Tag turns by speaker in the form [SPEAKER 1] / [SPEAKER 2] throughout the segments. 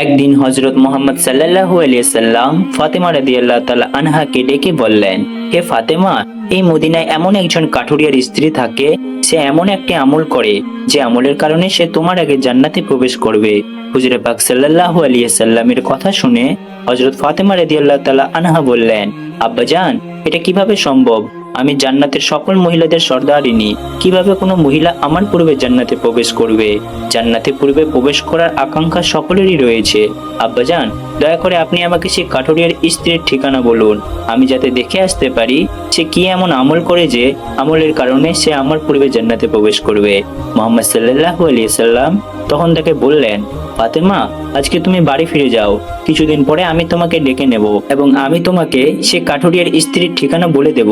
[SPEAKER 1] একদিন হজরত মোহাম্মদ সাল্লাহু আলিয়াল্লাম ফাতেমা রাদি আল্লাহ তালা আনহাকে ডেকে বললেন, হে ফাতেমা, এই মদিনায় এমন একজন কাঠুরিয়ার স্ত্রী থাকে, সে এমন একটি আমল করে, যে আমলের কারণে সে তোমার আগে জান্নাতে প্রবেশ করবে। হুজুরে পাক সাল্লাহু আলিয়াল্লামের কথা শুনে হজরত ফাতেমা রাদি আল্লাহ তালা আনহা বললেন, আব্বাজান, এটা কীভাবে সম্ভব? আমি জান্নাতের সকল মহিলাদের সর্দারিনী কীভাবে কোনো মহিলা আমার পূর্বে জান্নাতে প্রবেশ করবে? জান্নাতে পূর্বে প্রবেশ করার আকাঙ্ক্ষা সকলেরই রয়েছে। আব্বাজান, দয়া করে আপনি আমাকে সেই কাঠুরিয়ার স্ত্রীর ঠিকানা বলুন। আমি যাতে দেখে আসতে পারি সে কি এমন আমল করে যে আমলের কারণে সে আমার পূর্বে জান্নাতে প্রবেশ করবে। মোহাম্মদ সাল্লাহ আলিয়া সাল্লাম তখন তাকে বললেন, ফাতেমা, আজকে তুমি বাড়ি ফিরে যাও। কিছুদিন পরে আমি তোমাকে ডেকে নেব এবং আমি তোমাকে সে কাঠুরিয়ার স্ত্রীর ঠিকানা বলে দেব।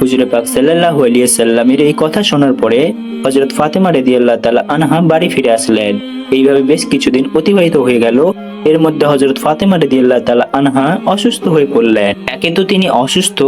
[SPEAKER 1] হুজুরে পাক সাল্লাহ সাল্লামের এই কথা শোনার পরে হজরত ফাতেমা রেদি আল্লাহ তালা আনহা বাড়ি ফিরে আসলেন। এইভাবে বেশ কিছুদিন অতিবাহিত হয়ে গেল। এর মধ্যে হজরত ফাতেমা রেদি আল্লাহ তালা আনহা অসুস্থ হয়ে পড়লেন। একে তো তিনি অসুস্থ,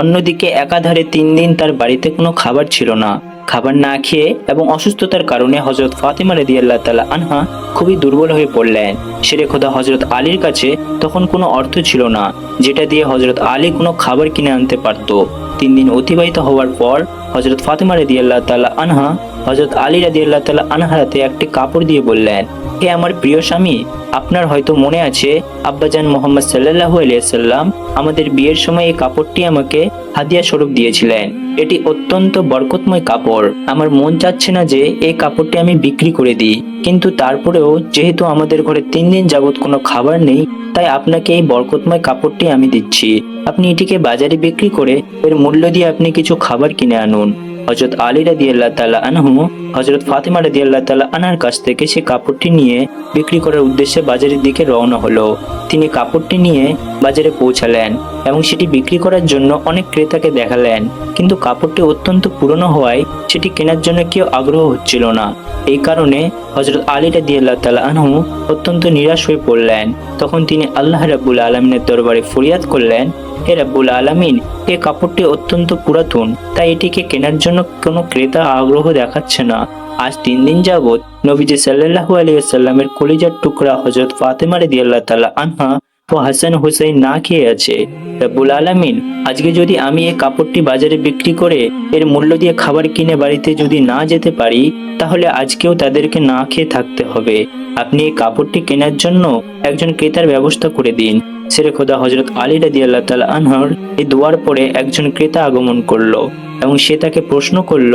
[SPEAKER 1] অন্যদিকে একাধারে তিন দিন তার বাড়িতে কোনো খাবার ছিল না। খাবার না খেয়ে এবং অসুস্থতার কারণে হজরত ফাতেমা রেদি আল্লাহ তালা আনহা খুবই দুর্বল হয়ে পড়লেন। সেরে খোদা হজরত আলীর কাছে তখন কোনো অর্থ ছিল না, যেটা দিয়ে হজরত আলী কোনো খাবার কিনে আনতে পারত। তিন দিন অতিবাহিত হওয়ার পর হজরত ফাতেমা রেদি আল্লাহ তালা আনহা হজরত আলী রাদি আল্লাহ তালা আনহার হাতে একটি কাপড় দিয়ে বললেন, হে আমার প্রিয় স্বামী, আপনার হয়তো মনে আছে, আব্বাজান মোহাম্মদ সাল্লাহু আলিয়াল্লাম আমাদের বিয়ের সময় এই কাপড়টি আমাকে হাদিয়া স্বরূপ দিয়েছিলেন। এটি অত্যন্ত বরকতময় কাপড়। আমার মন চাচ্ছে না যে এই কাপড়টি আমি বিক্রি করে দিই। কিন্তু তারপরেও যেহেতু আমাদের ঘরে তিন দিন যাবৎ কোনো খাবার নেই, তাই আপনাকে এই বরকতময় কাপড়টি আমি দিচ্ছি। আপনি এটিকে বাজারে বিক্রি করে এর মূল্য দিয়ে আপনি কিছু খাবার কিনে আনুন। হজরত আলী রাদি আল্লাহ তালা আনহু হজরত ফাতেমা রাদি আল্লাহ তালা আনার কাছ থেকে সে কাপড়টি নিয়ে বিক্রি করার উদ্দেশ্যে বাজারের দিকে রওনা হলো। তিনি কাপড়টি নিয়ে বাজারে পৌঁছালেন এবং সেটি বিক্রি করার জন্য অনেক ক্রেতাকে দেখালেন। কিন্তু কাপড়টি অত্যন্ত পুরনো হওয়ায় সেটি কেনার জন্য কেউ আগ্রহ হচ্ছিল না। এই কারণে হজরত আলী রাদি আল্লাহ তালা আনহু অত্যন্ত নিরাশ হয়ে পড়লেন। তখন তিনি আল্লাহ রাবুল আলমিনের দরবারে ফরিয়াদ করলেন, হে রাব্বুল আলামিন এই কাপড়টি অত্যন্ত পুরাতন, তাই এটিকে কেনার জন্য কোনো ক্রেতা আগ্রহ দেখাচ্ছে না। আজ তিন দিন যাবৎ নবীজি সাল্লাল্লাহু আলাইহি সাল্লামের কলিজার টুকরা হযরত ফাতেমা রাদিয়াল্লাহু তাআলা আনহা ও হাসান হুসাইন না খেয়ে আছে। রাব্বুল আলামিন, আজকে যদি আমি এই কাপড়টি বাজারে বিক্রি করে এর মূল্য দিয়ে খাবার কিনে বাড়িতে যদি না যেতে পারি, তাহলে আজকেও তাদেরকে না খেয়ে থাকতে হবে। আপনি এই কাপড়টি কেনার জন্য একজন ক্রেতার ব্যবস্থা করে দিন। সেরে খোদা হজরত আলী রাদি আল্লাহ তালা আনহর এই দুয়ার পরে একজন ক্রেতা আগমন করল। এবং সে তাকে প্রশ্ন করল,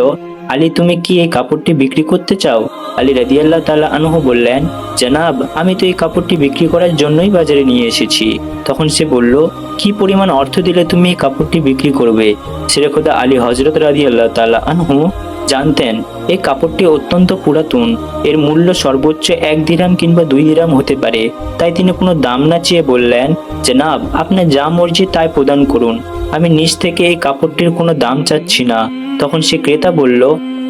[SPEAKER 1] আলী, তুমি কি এই কাপড়টি বিক্রি করতে চাও? আলী রাদি আল্লাহ তালা আনহু বললেন, জানাব, আমি তো এই কাপড়টি বিক্রি করার জন্যই বাজারে নিয়ে এসেছি। তখন সে বলল, কি পরিমাণ অর্থ দিলে তুমি এই কাপড়টি বিক্রি করবে? সেরে খোদা আলী হজরত রাদি আল্লাহ তালা আনহু জানতেন এই কাপড়টি অত্যন্ত পুরাতন। এর মূল্য সর্বোচ্চ এক দিরাম কিংবা দুই দিরাম হতে পারে। তাই তিনি কোনো দাম না চেয়ে বললেন, জনাব, আপনার যা মর্জি তাই প্রদান করুন। আমি নিজ থেকে এই কাপড়টির কোনো দাম চাচ্ছি না। তখন সে ক্রেতা বলল,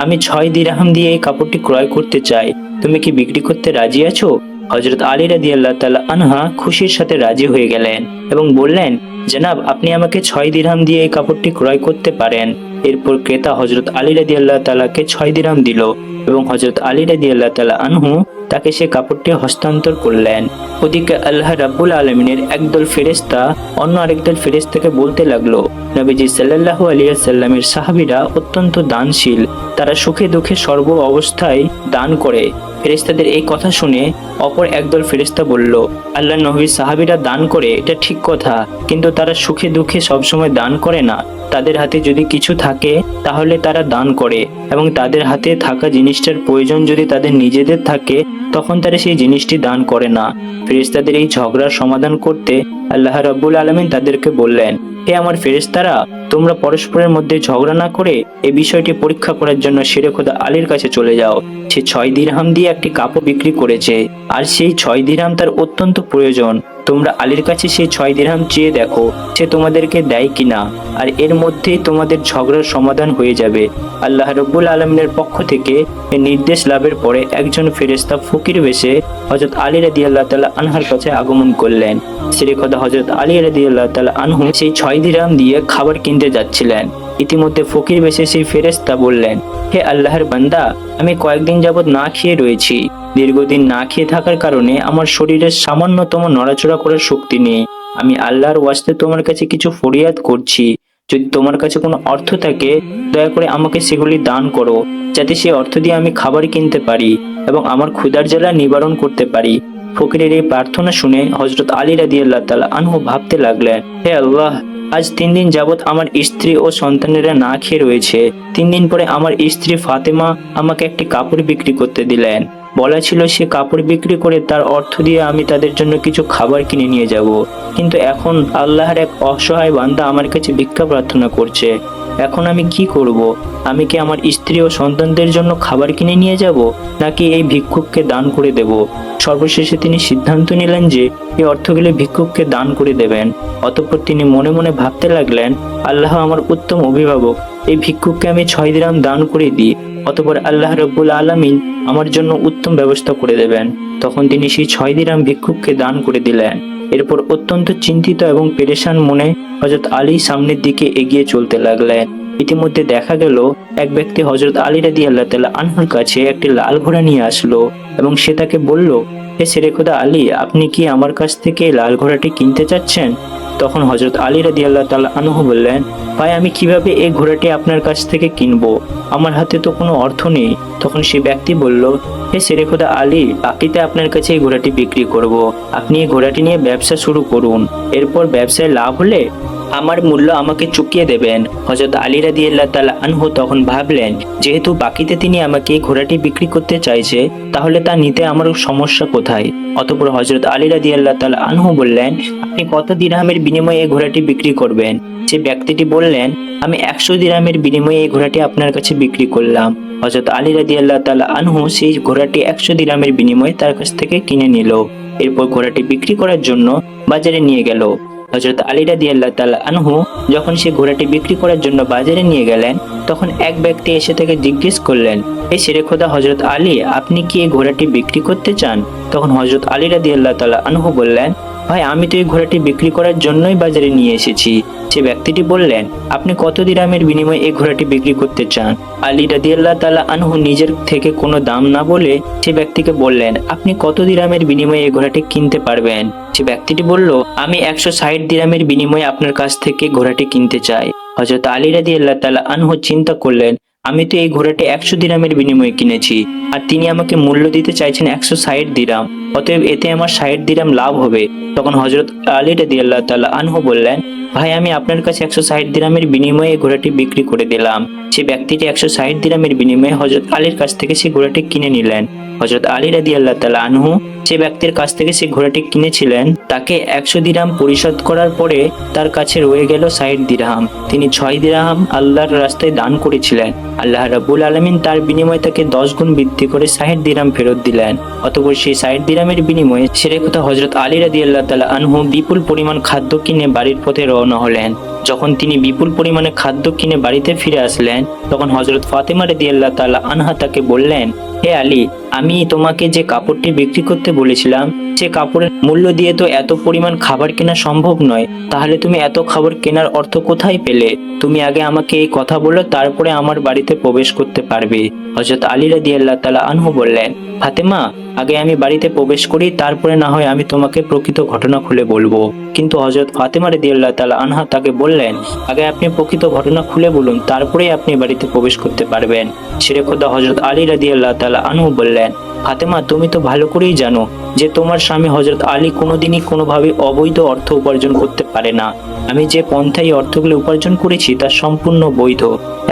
[SPEAKER 1] আমি ছয় দিরাহাম দিয়ে এই কাপড়টি ক্রয় করতে চাই। তুমি কি বিক্রি করতে রাজি আছো? হজরত আলী রাদি আল্লাহ তালা আনহা খুশির সাথে রাজি হয়ে গেলেন এবং বললেন, জনাব, আপনি আমাকে ছয় দিরহাম দিয়ে এই কাপড়টি ক্রয় করতে পারেন। এরপর ক্রেতা হজরত আলী রাদি আল্লাহ তালাকে ছয় দিরহাম দিল। এবং হজরত আলী রাদি আল্লাহ তালা আনহু তাকে সে কাপড়টি হস্তান্তর করলেন। ওদিকে আল্লাহ রাব্বুল আলমিনের একদল ফেরেস্তা অন্য আরেকদল ফেরেস্তাকে বলতে লাগল, নবীজি সাল্লাল্লাহু আলিয়া সাল্লামের সাহাবিরা অত্যন্ত দানশীল। তারা সুখে দুঃখে সর্ব অবস্থায় দান করে। ফেরেস্তাদের এই কথা শুনে অপর একদল ফেরেস্তা বলল আল্লাহ নবীর সাহাবিরা দান করে, এটা ঠিক কথা। কিন্তু তারা সুখে দুঃখে সবসময় দান করে না। তাদের হাতে যদি কিছু থাকে, তাহলে তারা দান করে। এবং তাদের হাতে থাকা জিনিসটার প্রয়োজন যদি তাদের নিজেদের থাকে, তখন তারা সেই জিনিসটি দান করে না। ফেরেস্তাদের এই ঝগড়ার সমাধান করতে আল্লাহ রাব্বুল আলমিন তাদেরকে বললেন, হে আমার ফেরেস্তারা তোমরা পরস্পরের মধ্যে ঝগড়া না করে এ বিষয়টি পরীক্ষা করার জন্য শেরে খোদা আলীর কাছে চলে যাও। সে ছয় দিরহাম দিয়ে একটি কাপড় বিক্রি করেছে, আর সেই ছয় দিরহাম তার অত্যন্ত প্রয়োজন। তোমরা আলীর কাছে সেই ছয় দিরহাম চেয়ে দেখো, সে তোমাদেরকে দেয় কিনা, আর এর মধ্যেই তোমাদের ঝগড়ার সমাধান হয়ে যাবে। আল্লাহ রব্বুল আলমিনের পক্ষ থেকে নির্দেশ লাভের পরে একজন ফেরেস্তা ফকির বেশে হজরত আলী রাদি আল্লাহ তালা আনহার কাছে আগমন করলেন। শ্রী খোদা হজরত আলী রাদি আল্লাহ তালা আনহু সেই ছয় দিরাম দিয়ে খাবার কিনতে যাচ্ছিলেন। ইতিমধ্যে ফকির বেশে সেই ফেরেস্তা বললেন, হে আল্লাহর বান্দা, আমি কয়েকদিন যাবৎ না খেয়ে রয়েছি। দীর্ঘদিন না খেয়ে থাকার কারণে আমার শরীরের সামান্যতম নড়াচড়া করার শক্তি নেই। আমি আল্লাহর ওয়াস্তে তোমার কাছে কিছু ফরিয়াদ করছি। যদি তোমার কাছে কোনো অর্থ থাকে, দয়া করে আমাকে সেগুলি দান করো, যাতে সেই অর্থ দিয়ে আমি খাবার কিনতে পারি এবং আমার ক্ষুধার জ্বালা নিবারণ করতে পারি। ফকিরের এই প্রার্থনা শুনে হজরত আলী রাদি আল্লাহ তালা আনহু ভাবতে লাগলেন, হে আল্লাহ, আজ তিন দিন যাবৎ আমার স্ত্রী ও সন্তানেরা না খেয়ে রয়েছে। তিন দিন পরে আমার স্ত্রী ফাতেমা আমাকে একটি কাপড় বিক্রি করতে দিলেন। বলা ছিল সে কাপড় বিক্রি করে তার অর্থ দিয়ে আমি তাদের জন্য কিছু খাবার কিনে নিয়ে যাব। কিন্তু এখন আল্লাহর এক অসহায় বান্দা আমার কাছে ভিক্ষা প্রার্থনা করছে। এখন আমি কি করব? আমি কি আমার স্ত্রী ও সন্তানদের জন্য খাবার কিনে নিয়ে যাব, নাকি এই ভিক্ষুককে দান করে দেব? সর্বশেষে তিনি সিদ্ধান্ত নিলেন যে এই অর্থগুলি ভিক্ষুককে দান করে দেবেন। অতঃপর তিনি মনে মনে ভাবতে লাগলেন, আল্লাহ আমার উত্তম অভিভাবক। এই ভিক্ষুককে আমি ছয় দিরাম দান করে দিই, অতঃপর আল্লাহ রব্বুল আলামিন আমার জন্য উত্তম ব্যবস্থা করে দেবেন। তখন তিনি সেই ছয় দিরাম ভিক্ষুককে দান করে দিলেন। এরপর অত্যন্ত চিন্তিত এবং পেরেশান মনে হজরত আলী সামনের দিকে এগিয়ে চলতে লাগলেন। ইতিমধ্যে দেখা গেল, এক ব্যক্তি হজরত আলী রাদি আল্লাহ তালা আনহুর কাছে একটি লাল ঘোড়া নিয়ে আসলো এবং সে তাকে বলল হে সেরেখুদা আলী, আপনি কি আমার কাছ থেকে লাল ঘোড়াটি কিনতে চাচ্ছেন? তখন হজরত আলী রাদি আল্লাহ তালা আনহু বললেন, ভাই, আমি কীভাবে এই ঘোড়াটি আপনার কাছ থেকে কিনবো? আমার হাতে তো কোনো অর্থ নেই। তখন সে ব্যক্তি বলল, হে সেরেখুদা আলী, বাকিতে আপনার কাছে এই ঘোড়াটি বিক্রি করব। আপনি এই ঘোড়াটি নিয়ে ব্যবসা শুরু করুন। এরপর ব্যবসায় লাভ হলে আমার মূল্য আমাকে চুকিয়ে দেবেন। হজরত আলী রাদি আল্লাহ তালা আনহু তখন ভাবলেন, যেহেতু বাকিতে তিনি আমাকে ঘোড়াটি বিক্রি করতে চাইছে, তাহলে তা নিতে আমার সমস্যা কোথায়? অতপর হজরত আলী রাদি আল্লাহ তালা আনহু বললেন, আপনি কত দিরহামের বিনিময়ে এই ঘোড়াটি বিক্রি করবেন? যে ব্যক্তিটি বললেন, আমি একশো দিরামের বিনিময়ে এই ঘোড়াটি আপনার কাছে বিক্রি করলাম। হজরত আলী রাদি আল্লাহ তালা আনহু সেই ঘোড়াটি একশো দিরামের বিনিময়ে তার কাছ থেকে কিনে নিল। এরপর ঘোড়াটি বিক্রি করার জন্য বাজারে নিয়ে গেল। হজরত আলী রাদি আল্লাহ তালা আনহু যখন সে ঘোড়াটি বিক্রি করার জন্য বাজারে নিয়ে গেলেন, তখন এক ব্যক্তি এসে তাকে জিজ্ঞেস করলেন এই সেরে খোদা হজরত আলী, আপনি কি এই ঘোড়াটি বিক্রি করতে চান? তখন হজরত আলী রাদি আল্লাহ তালা আনহু বললেন ভাই, আমি তো এই ঘোড়াটি বিক্রি করার জন্যই বাজারে নিয়ে এসেছি। সে ব্যক্তিটি বললেন, আপনি কত দিরামের বিনিময়ে এই ঘোড়াটি বিক্রি করতে চান? আলী রাদিয়াল্লাহ তালা আনহু নিজের থেকে কোনো দাম না বলে সে ব্যক্তিকে বললেন, আপনি কত দিরামের বিনিময়ে এই ঘোড়াটি কিনতে পারবেন? সে ব্যক্তিটি বলল, আমি একশো ষাট দিরামের বিনিময়ে আপনার কাছ থেকে ঘোড়াটি কিনতে চাই। হজরত আলী রাদিয়াল্লাহ তালা আনহু চিন্তা করলেন আমি তো এই ঘোড়াটি একশো দিরামের বিনিময়ে কিনেছি, আর তিনি আমাকে মূল্য দিতে চাইছেন একশো ষাট দিরাম। অতএব এতে আমার ষাট দিরাম লাভ হবে। তখন হজরত আলী রাদি আল্লাহ তাল্লাহ আনহু বললেন, ভাই, আমি আপনার কাছে একশো ষাট দিরামের বিনিময়ে এই ঘোড়াটি বিক্রি করে দিলাম। সে ব্যক্তিটি একশো ষাট দিরামের বিনিময়ে হজরত আলীর কাছ থেকে সেই ঘোড়াটি কিনে নিলেন। হজরত আলী রাদি আল্লাহ তালা আনহু যে ব্যক্তির কাছ থেকে সে ঘোড়াটি কিনেছিলেন, তাকে একশো দিরাম পরিশোধ করার পরে তার কাছে রয়ে গেল ষাট দিরহাম। তিনি ছয় দিরহাম আল্লাহর রাস্তায় দান করেছিলেন। আল্লাহ রাবুল আলমিন তার বিনিময়ে তাকে দশ গুণ বৃদ্ধি করে ষাট দিরাম ফেরত দিলেন। অতপর সেই ষাট দিরামের বিনিময়ে সেরে কথা হজরত আলী রাদি আল্লাহ তালা আনহু বিপুল পরিমাণ খাদ্য কিনে বাড়ির পথে রওনা হলেন। যখন তিনি বিপুল পরিমাণে খাদ্য কিনে বাড়িতে ফিরে আসলেন, তখন হজরত ফাতেমা রেদি তালা আনহা তাকে বললেন, হে আলী, আমি তোমাকে যে কাপড়টি বিক্রি করতে বলেছিলাম, সে কাপড়ের মূল্য দিয়ে তো এত পরিমাণ খাবার কেনা সম্ভব নয়, তাহলে তুমি এত খাবার কেনার অর্থ কোথায় পেলে? তুমি আগে আমাকে এই কথা বলো, তারপরে আমার বাড়িতে প্রবেশ করতে পারবে। হজরত আলী রাদি তালা আনহু বললেন, ফাতেমা, আগে আমি বাড়িতে প্রবেশ করি, তারপরে না হয় আমি তোমাকে প্রকৃত ঘটনা খুলে বলব। কিন্তু হজরত ফাতেমা রেদি তালা আনহা তাকে বললেন আগে আপনি প্রকৃত ঘটনা খুলে বলুন, তারপরেই আপনি বাড়িতে প্রবেশ করতে পারবেন। সেরে খোদা হজরত আলী রাদি আল্লাহ তালা আনহু বললেন, ফাতেমা, তুমি তো ভালো করেই জানো যে তোমার স্বামী হজরত আলী কোনোদিনই কোনোভাবে অবৈধ অর্থ উপার্জন করতে পারে না। আমি যে পন্থায় অর্থগুলো উপার্জন করেছি তা সম্পূর্ণ বৈধ,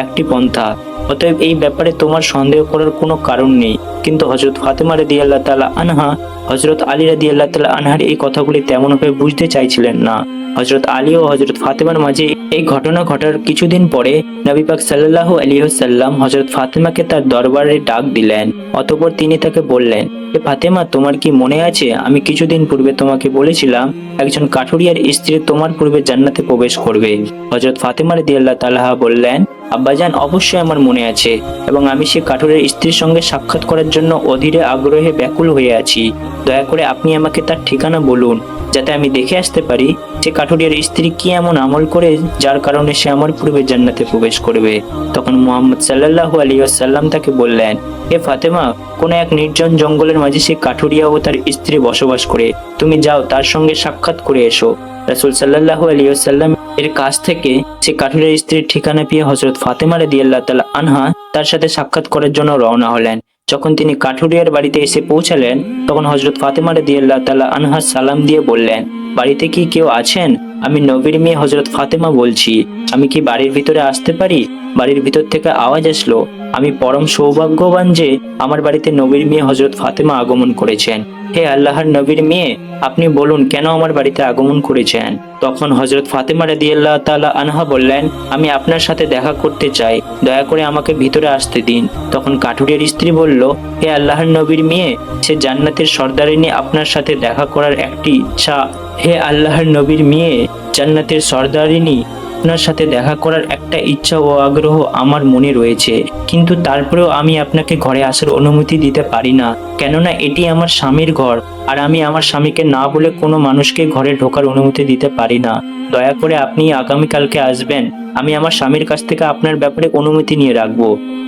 [SPEAKER 1] একটি পন্থা। অতএব এই ব্যাপারে তোমার সন্দেহ করার কোনো কারণ নেই। কিন্তু হজরত ফাতেমা রেদি আল্লাহ তালা আনহা হজরত আলী রাদি আল্লাহ তালা আনহার এই কথাগুলি তেমনভাবে বুঝতে চাইছিলেন না। হজরত আলী ও হজরত ফাতেমার মাঝে এই ঘটনা ঘটার কিছুদিন পরে নবী পাক সাল্লাহ আলিহাল্লাম হজরত ফাতেমাকে তার দরবারে ডাক দিলেন। অতপর তিনি তাকে বললেন, এ ফাতেমা, তোমার কি মনে আছে? আমি কিছুদিন পূর্বে তোমাকে বলেছিলাম, একজন কাঠুরিয়ার স্ত্রী তোমার পূর্বে জান্নাতে প্রবেশ করবে। হজরত ফাতেমা রেদি আল্লাহ তালাহা বললেন, আব্বাজান, অবশ্যই আমার মনে আছে এবং আমি সে কাঠুরের স্ত্রীর সঙ্গে সাক্ষাৎ করার জন্য অধীরে আগ্রহে ব্যাকুল হয়ে আছি। দয়া করে আপনি আমাকে তার ঠিকানা বলুন, যাতে আমি দেখে আসতে পারি যে কাঠুরিয়ার স্ত্রী কি এমন আমল করে যার কারণে সে আমার পূর্বে জান্নাতে প্রবেশ করবে। তখন মোহাম্মদ সাল্লাল্লাহু আলী আসাল্লাম তাকে বললেন, হে ফাতেমা, কোন এক নির্জন জঙ্গলের মাঝে সে কাঠুরিয়া ও তার স্ত্রী বসবাস করে। তুমি যাও, তার সঙ্গে সাক্ষাৎ করে এসো। রাসুল সাল্লাল্লাহু আলী আসাল্লাম এর কাছ থেকে সে কাঠুরিয়ার স্ত্রীর ঠিকানা পেয়ে হজরত ফাতেমা রাদি আল্লাহ তালা আনহা তার সাথে সাক্ষাৎ করার জন্য রওনা হলেন। যখন তিনি কাঠুরিয়ার বাড়িতে এসে পৌঁছালেন, তখন হজরত ফাতেমা রাদি আল্লাহ তালা আনহা সালাম দিয়ে বললেন, বাড়িতে কি কেউ আছেন? আমি নবীর মেয়ে হজরত ফাতেমা বলছি, আমি কি বাড়ির ভিতরে আসতে পারি? বাড়ির ভিতর থেকে আওয়াজ আসলো, আমি পরম সৌভাগ্যবান যে আমার বাড়িতে নবীর মেয়ে হজরত ফাতেমা আগমন করেছেন। হে আল্লাহর নবীর মেয়ে, আপনি বলুন কেন আমার বাড়িতে আগমন করেছেন? তখন হজরত ফাতেমা রাদি আল্লাহ তাআলা আনহা বললেন, আমি আপনার সাথে দেখা করতে চাই, দয়া করে আমাকে ভিতরে আসতে দিন। তখন কাঠুরের স্ত্রী বলল, হে আল্লাহর নবীর মেয়ে, সে জান্নাতের সর্দারিনী আপনার সাথে দেখা করার একটি ইচ্ছা হে আল্লাহর নবীর মেয়ে, জান্নাতের সর্দারিনী, আপনার সাথে দেখা করার একটা ইচ্ছা ও আগ্রহ আমার মনে রয়েছে। কিন্তু তারপরেও আমি আপনাকে ঘরে আসার অনুমতি দিতে পারি না, কেননা এটি আমার স্বামীর ঘর, আর আমি আমার স্বামীকে না বলে কোনো মানুষকে ঘরে ঢোকার অনুমতি দিতে পারি না। দয়া করে আপনি আগামীকালকে আসবেন, আমি আমার স্বামীর কাছ থেকে আপনার ব্যাপারে অনুমতি নিয়ে রাখব।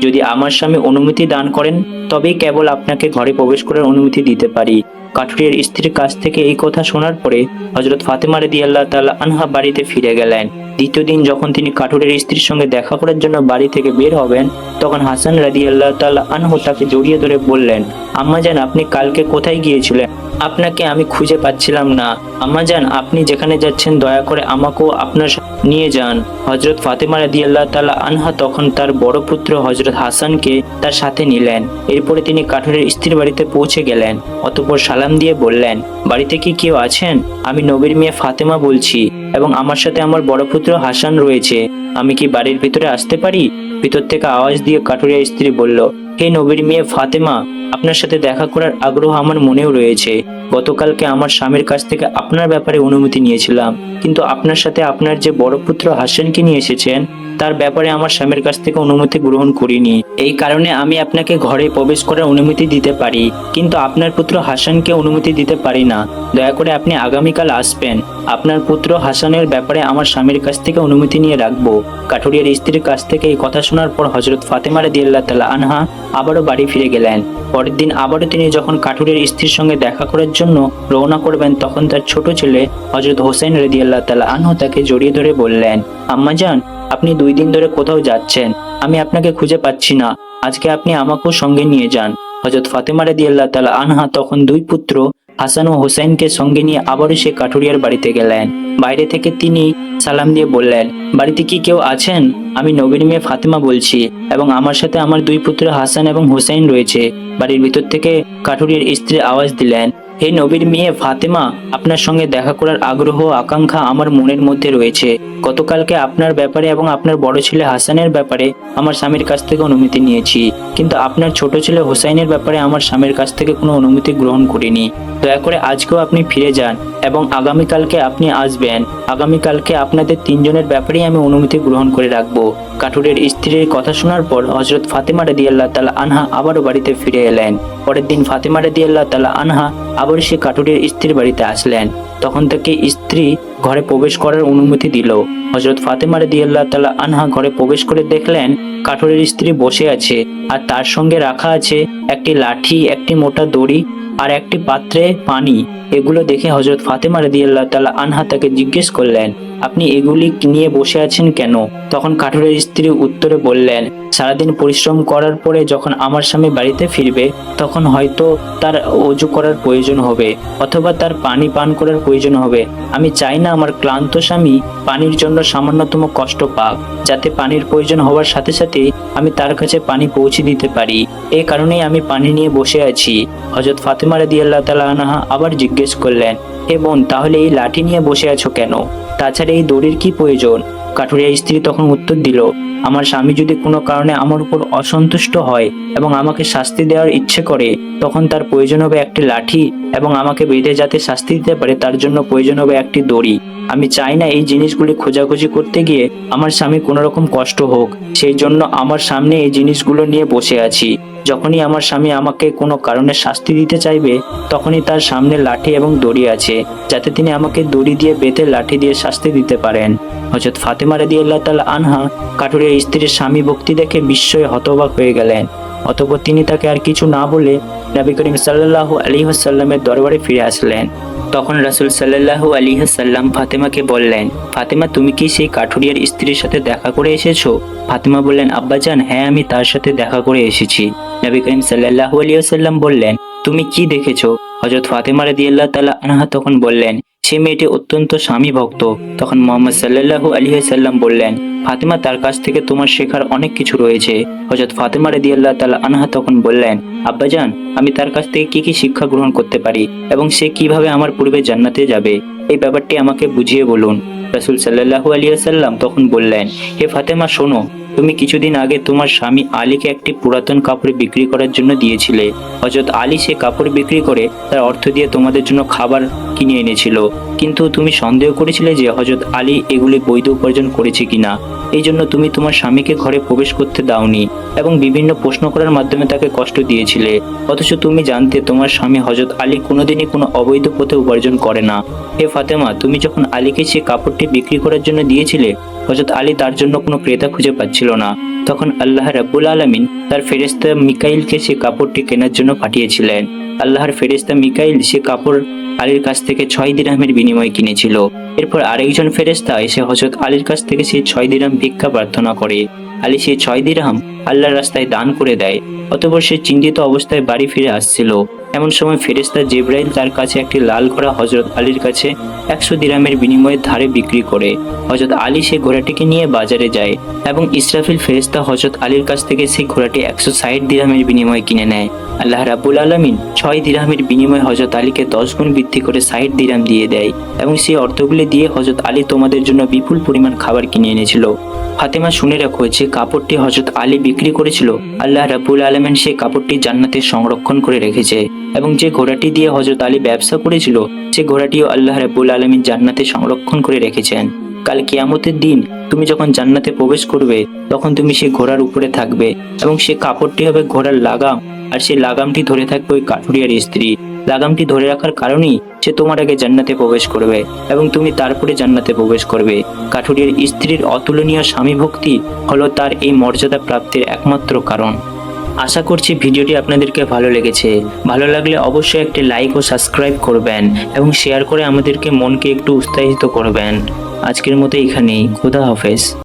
[SPEAKER 1] যদি আমার স্বামী অনুমতি দান করেন, তবেই কেবল আপনাকে ঘরে প্রবেশ করার অনুমতি দিতে পারি। কাঠুরিয়ার স্ত্রীর কাছ থেকে এই কথা শোনার পরে হজরত ফাতেমা রেদি আল্লাহ তাআলা আনহা বাড়িতে ফিরে গেলেন। দ্বিতীয় দিন যখন তিনি কাঠুরের স্ত্রীর সঙ্গে দেখা করার জন্য বাড়ি থেকে বের হবেন, তখন হাসান রাদি আল্লাহ তাআলা আনহু তাকে জড়িয়ে ধরে বললেন আম্মাজান আপনি কালকে কোথায় গিয়েছিলেন? আপনাকে আমি খুঁজে পাচ্ছিলাম না। আম্মাজান আপনি যেখানে যাচ্ছেন, দয়া করে আমাকেও আপনার নিয়ে যান। হজরত ফাতেমা রাদি আল্লাহ তাআলা আনহা তখন তার বড় পুত্র হজরত হাসানকে তার সাথে নিলেন। এরপরে তিনি কাঠুরের স্ত্রীর বাড়িতে পৌঁছে গেলেন। অতঃপর সালাম দিয়ে বললেন, বাড়িতে কি কেউ আছেন? আমি নবীর মেয়ে ফাতেমা বলছি, এবং আমার সাথে আমার বড় পুত্র হাসান রয়েছে। আমি কি বাড়ির ভিতরে আসতে পারি? ভিতর থেকে আওয়াজ দিয়ে কাঠুরিয়া স্ত্রী বলল, হে নবীর মেয়ে ফাতেমা, আপনার সাথে দেখা করার আগ্রহ আমার মনেও রয়েছে। গতকালকে আমার স্বামীর কাছ থেকে আপনার ব্যাপারে অনুমতি নিয়েছিলাম। কিন্তু আপনার সাথে আপনার যে বড় পুত্র হাসানকে নিয়ে এসেছেন তার ব্যাপারে আমার স্বামীর কাছ থেকে অনুমতি গ্রহণ করিনি। এই কারণে আমি আপনাকে ঘরে প্রবেশ করার অনুমতি দিতে পারি। কিন্তু আপনার পুত্র হাসানকে অনুমতি দিতে পারি না। দয়া করে আপনি আগামীকাল আসবেন। আপনার পুত্র হাসানের ব্যাপারে আমার স্বামীর কাছ থেকে অনুমতি নিয়ে রাখব। কাঠুরিয়ার স্ত্রীর কাছ থেকে এই কথা শোনার পর হজরত ফাতেমা রাদিয়াল্লাহু তালা আনহা আবারও বাড়ি ফিরে গেলেন। পরের দিন আবারও তিনি যখন কাঠুরের স্ত্রীর সঙ্গে দেখা করার জন্য রওনা করবেন, তখন তার ছোট ছেলে হজরত হোসেন রেদিয়াল্লাহ তালা আনহু তাকে জড়িয়ে ধরে বললেন আম্মাজান আপনি দুই দিন ধরে কোথাও যাচ্ছেন? আমি আপনাকে খুঁজে পাচ্ছি না। আজকে আপনি আমাকেও সঙ্গে নিয়ে যান। হজরত ফাতেমা রেদিয়াল্লাহ তালা আনহা তখন দুই পুত্র হাসান ও হুসাইনকে সঙ্গে নিয়ে আবারও সে কাঠুরিয়ার বাড়িতে গেলেন। বাইরে থেকে তিনি সালাম দিয়ে বললেন, বাড়িতে কি কেউ আছেন? আমি নবীন মেয়ে ফাতেমা বলছি এবং আমার সাথে আমার দুই পুত্র হাসান এবং হুসাইন রয়েছে। বাড়ির ভিতর থেকে কাঠুরিয়ার স্ত্রী আওয়াজ দিলেন হে নবীর মেয়ে ফাতেমা, আপনার সঙ্গে দেখা করার আগ্রহ আকাঙ্ক্ষা আমার মনের মধ্যে রয়েছে। গতকালকে আপনার ব্যাপারে এবং আপনার বড় ছেলে হাসানের ব্যাপারে আমার স্বামীর কাছ থেকে অনুমতি নিয়েছি। কিন্তু আপনার ছোট ছেলে হোসাইনের ব্যাপারে আমার স্বামীর কাছ থেকে কোনো অনুমতি গ্রহণ করিনি। দয়া করে আজকেও আপনি ফিরে যান এবং আগামীকালকে আপনি আসবেন। আগামীকালকে আপনাদের তিনজনের ব্যাপারেই আমি অনুমতি গ্রহণ করে রাখব। কাঠুরের স্ত্রীর কথা শোনার পর হজরত ফাতেমা রাদি আল্লাহ তালা আনহা আবারও বাড়িতে ফিরে এলেন। পরের দিন ফাতেমা রাদি আল্লাহ তালা আনহা আবার সে কাঠুরের স্ত্রীর বাড়িতে আসলেন। তখন তাকে স্ত্রী ঘরে প্রবেশ করার অনুমতি দিল। হজরত ফাতেমা রাদি আল্লাহ তালা আনহা ঘরে প্রবেশ করে দেখলেন কাঠুরের স্ত্রী বসে আছে আর তার সঙ্গে রাখা আছে একটি লাঠি, একটি মোটা দড়ি আর একটি পাত্রে পানি। এগুলো দেখে হজরত ফাতেমা রাদিয়াল্লাহ তালা আনহা তাকে জিজ্ঞেস করলেন আপনি এগুলি নিয়ে বসে আছেন কেন? তখন কাঠুরের স্ত্রী উত্তরে বললেন, সারাদিন পরিশ্রম করার পরে যখন আমার স্বামী বাড়িতে ফিরবে, তখন হয়তো তার অজু করার প্রয়োজন হবে, অথবা তার পানি পান করার প্রয়োজন হবে। আমি চাই না আমার ক্লান্ত স্বামী পানির জন্য সামান্যতম কষ্ট পাক, যাতে পানির প্রয়োজন হওয়ার সাথে সাথে আমি তার কাছে পানি পৌঁছে দিতে পারি। এ কারণেই আমি পানি নিয়ে বসে আছি। হজরত ফাতেমা রাদিয়াল্লাহু তাআলা আনহা আবার জিজ্ঞেস করলেন, হে বোন, তাহলে এই লাঠি নিয়ে বসে আছো কেন? তাছাড়া এই দড়ির কি প্রয়োজন? কাঠুরিয়া স্ত্রী তখন উত্তর দিল, আমার স্বামী যদি কোনো কারণে আমার উপর অসন্তুষ্ট হয় এবং আমাকে শাস্তি দেওয়ার ইচ্ছে করে, তখন তার প্রয়োজন হবে একটি লাঠি এবং আমাকে বেঁধে যাতে শাস্তি দিতে পারে তার জন্য প্রয়োজন হবে একটি দড়ি। আমি চাই না এই জিনিসগুলি খোঁজাখুঁজি করতে গিয়ে আমার স্বামী কোনো রকম কষ্ট হোক। সেই জন্য আমার সামনে এই জিনিসগুলো নিয়ে বসে আছি। যখনই আমার স্বামী আমাকে কোনো কারণে শাস্তি দিতে চাইবে, তখনই তার সামনে লাঠি এবং দড়ি আছে, যাতে তিনি আমাকে দড়ি দিয়ে বেঁধে লাঠি দিয়ে শাস্তি দিতে পারেন। হজরত ফাতেমা রাদি আল্লাহ আনহা কাঠুরিয়া স্ত্রীর স্বামী ভক্তি দেখে বিস্ময়ে হতবাক হয়ে গেলেন। অতঃপর তিনি তাকে আর কিছু না বলে নবী করিম সাল্লাল্লাহু আলী হাসাল্লামের দরবারে ফিরে আসলেন। তখন রাসুল সাল্লাল্লাহু আলিহাসাল্লাম ফাতেমাকে বললেন, ফাতেমা, তুমি কি সেই কাঠুরিয়ার স্ত্রীর সাথে দেখা করে এসেছ? ফাতেমা বললেন, আব্বাজান হ্যাঁ আমি তার সাথে দেখা করে এসেছি। নবী করিম সাল্লাল্লাহু আলী সাল্লাম বললেন, তুমি কি দেখেছ? হজরত ফাতেমা রাদি আল্লাহ তালা আনাহা তখন বললেন সে মেয়েটি অত্যন্ত স্বামী ভক্ত। তখন মোহাম্মদ সাল্লাল্লাহু আলী সাল্লাম বললেন, ফাতেমা তার কাছ থেকে তোমার শেখার অনেক কিছু রয়েছে। হজরত ফাতেমা রেদি আল্লাহ তালা আনহা তখন বললেন, আব্বাজান, আমি তার কাছ থেকে কি কি শিক্ষা গ্রহণ করতে পারি এবং সে কীভাবে আমার পূর্বে জান্নাতে যাবে? এই ব্যাপারটি আমাকে বুঝিয়ে বলুন। রাসুল সাল্লাহু আলিয়া সাল্লাম তখন বললেন, হে ফাতেমা, শোনো তুমি কিছুদিন আগে তোমার স্বামী আলীকে একটি পুরাতন কাপড় বিক্রি করার জন্য দিয়েছিলে। হজরত আলী সে কাপড় বিক্রি করে তার অর্থ দিয়ে তোমাদের জন্য খাবার কিনে এনেছিল। কিন্তু তুমি সন্দেহ করেছিলে যে হজরত আলী এগুলি বৈধ উপার্জন করেছে কিনা। এই জন্য তুমি তোমার স্বামীকে ঘরে প্রবেশ করতে দাওনি এবং বিভিন্ন প্রশ্ন করার মাধ্যমে তাকে কষ্ট দিয়েছিলে। অথচ তুমি জানতে তোমার স্বামী হজরত আলী কোনোদিনই কোনো অবৈধ পথে উপার্জন করে না। হে ফাতেমা, তুমি যখন আলীকে সে কাপড়টি বিক্রি করার জন্য দিয়েছিলে হজরত আলী তার জন্য কোনো ক্রেতা খুঁজে পাচ্ছিল না। তখন আল্লাহ রাব্বুল আলমিন তার ফেরেস্তা মিকাইলকে সে কাপড়টি কেনার জন্য পাঠিয়েছিলেন। আল্লাহর ফেরেস্তা মিকাইল সে কাপড় আলীর কাছ থেকে ছয় দিরহামের বিনিময়ে কিনেছিল। এরপর আরেকজন ফেরেস্তা এসে হজরত আলীর কাছ থেকে সেই ছয় দিরহাম ভিক্ষা প্রার্থনা করে। আলী সেই ছয় দিরহাম আল্লাহর রাস্তায় দান করে দেয়। অতপর সে চিন্তিত অবস্থায় বাড়ি ফিরে আসছিল। এমন সময় ফেরেস্তা জেব্রাইল তার কাছে একটি লাল ঘোড়া হজরত আলীর কাছে একশো দিরামের বিনিময়ে ধারে বিক্রি করে। হজরত আলী সে ঘোড়াটিকে নিয়ে বাজারে যায় এবং ইসরাফিল ফেরেস্তা হজরত আলীর কাছ থেকে সেই ঘোড়াটি একশো ষাট দিরামের বিনিময়ে কিনে নেয়। আল্লাহ রাবুল আলমিন ছয় দিরামের বিনিময়ে হজরত আলীকে দশ গুণ বৃদ্ধি করে ষাট দিরাম দিয়ে দেয় এবং সেই অর্থগুলি দিয়ে হজরত আলী তোমাদের জন্য বিপুল পরিমাণ খাবার কিনে এনেছিল। ফাতেমা শুনে রাখো যে কাপড়টি হজরত আলী বিক্রি করেছিল, আল্লাহ রাবুল আলমেন সেই কাপড়টি জান্নাতে সংরক্ষণ করে রেখেছে। এবং যে ঘোড়াটি দিয়ে হজরত আলী ব্যবসা করেছিল, সে ঘোড়াটিও আল্লাহ রাবুল আলমিন জান্নাতে সংরক্ষণ করে রেখেছেন। কাল কিয়ামতের দিন তুমি যখন জান্নাতে প্রবেশ করবে, তখন তুমি সেই ঘোড়ার উপরে থাকবে এবং সে কাপড়টি হবে ঘোড়ার লাগাম, আর সেই লাগামটি ধরে থাকবে ওই কাঠুরিয়ার স্ত্রী। লাগামটি ধরে রাখার কারণেই সে তোমার আগে জান্নাতে প্রবেশ করবে এবং তুমি তারপরে জান্নাতে প্রবেশ করবে। কাঠুরিয়ার স্ত্রীর অতুলনীয় স্বামী ভক্তি হলো তার এই মর্যাদা প্রাপ্তির একমাত্র কারণ। আশা করছি ভিডিওটি আপনাদেরকে ভালো লেগেছে। ভালো লাগলে অবশ্যই একটি লাইক ও সাবস্ক্রাইব করবেন এবং শেয়ার করে আমাদেরকে মনকে একটু উৎসাহিত করবেন। আজকের মতো এখানেই। খোদা হাফেজ।